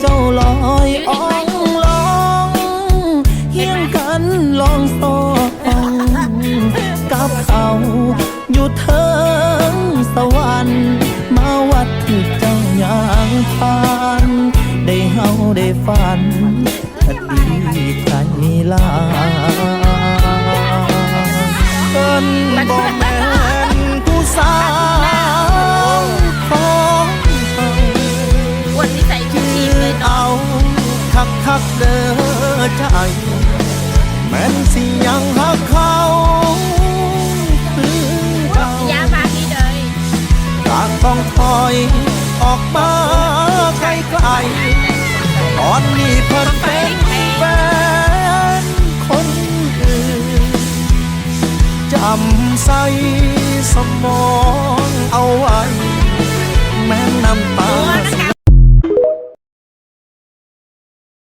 เจ้าลอยอ่องลองเฮียงกันลองสองกับเขาอยู่เทิงสวรรค์มาวัดที่เจ้าย่างผ่านได้เฮาได้ฝันคดีใจลาเพิ่นบ่แม่ คักเด้อใจ แม่นสิยังหักเขาคือเก่ายามาพี่เลยกางต้องถอยออกมาไกลไกลๆตอนนี้เพิ่นเป็นแฟนคนอื่นจำใส่สมอง